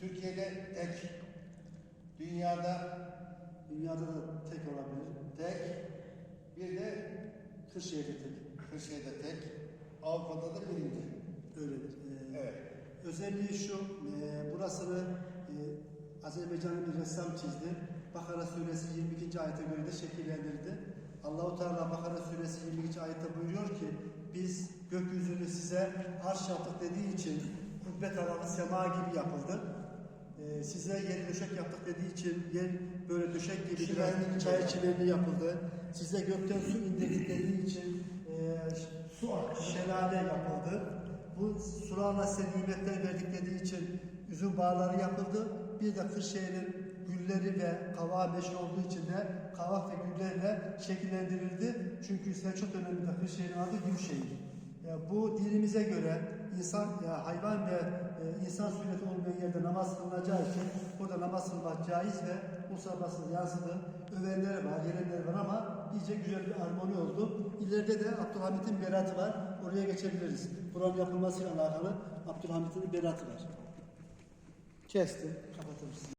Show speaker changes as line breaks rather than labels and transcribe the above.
Türkiye'de tek, dünyada
Dünyada da tek olabilir.
tek, bir de
Kırşehir'de tek.
Kırşehir'de tek, Avrupa'da da birinci.
Öyledir. Ee,
Evet.
Özelliği şu, e, burasını e, Azerbaycan'ın bir ressam çizdi. Bakara suresi 22. ayete göre de şekillendirdi. Allahu Teala Bakara suresi 22. ayette buyuruyor ki biz gökyüzünü size arş yaptık dediği için kubbet alanı sema gibi yapıldı. E, size yeri döşek yaptık dediği için yer böyle döşek gibi biraz çay çimenli yapıldı. Size gökten su indirdik dediği için e, su şelale yapıldı. Bu sularla size nimetler verdik dediği için üzüm bağları yapıldı. Bir de Kırşehir'in gülleri ve kavağı meşhur olduğu için de kavak ve güllerle şekillendirildi. Çünkü Selçuk döneminde Kırşehir'in adı Gülşehir. E, bu dinimize göre insan, hayvan ve e, insan sureti olmayan yerde namaz kılınacağı için burada namaz kılmak caiz ve Musa basılı yansıdı. Övenler var, yerenler var ama iyice güzel bir armoni oldu. İleride de Abdülhamit'in beratı var. Oraya geçebiliriz. Buranın yapılmasıyla alakalı Abdülhamit'in beratı var. Kestim. Kapatırız.